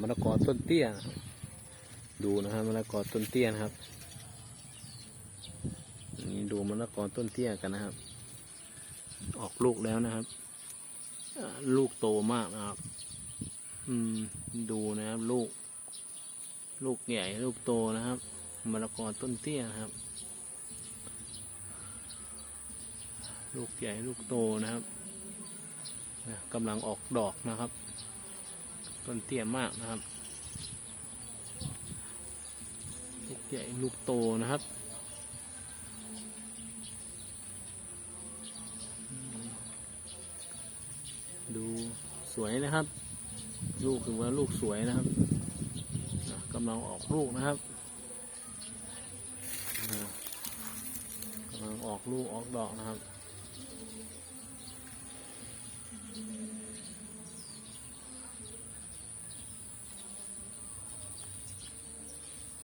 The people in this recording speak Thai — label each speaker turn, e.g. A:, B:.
A: มะละกอต้นเตี้ย ดูนะครับมะละกอต้นเตี้ยนะครับนี่ดูมะละกอต้นเตี้ยกันนะครับ ออกลูกแล้วนะครับ ลูกโตมากนะครับ อืม ดูนะครับ ลูก ลูกใหญ่ลูกโตนะครับมะละกอต้นเตี้ยนะครับ ลูกใหญ่ลูกโตนะครับกำลังออกดอกนะครับ ต้นเตี้ยมากนะครับลูกใหญ่ลูกโตนะครับดูสวยนะครับ ลูกถือว่าลูกสวยนะครับกำลังออกลูกนะครับกำลังออกลูกออกดอกนะครับ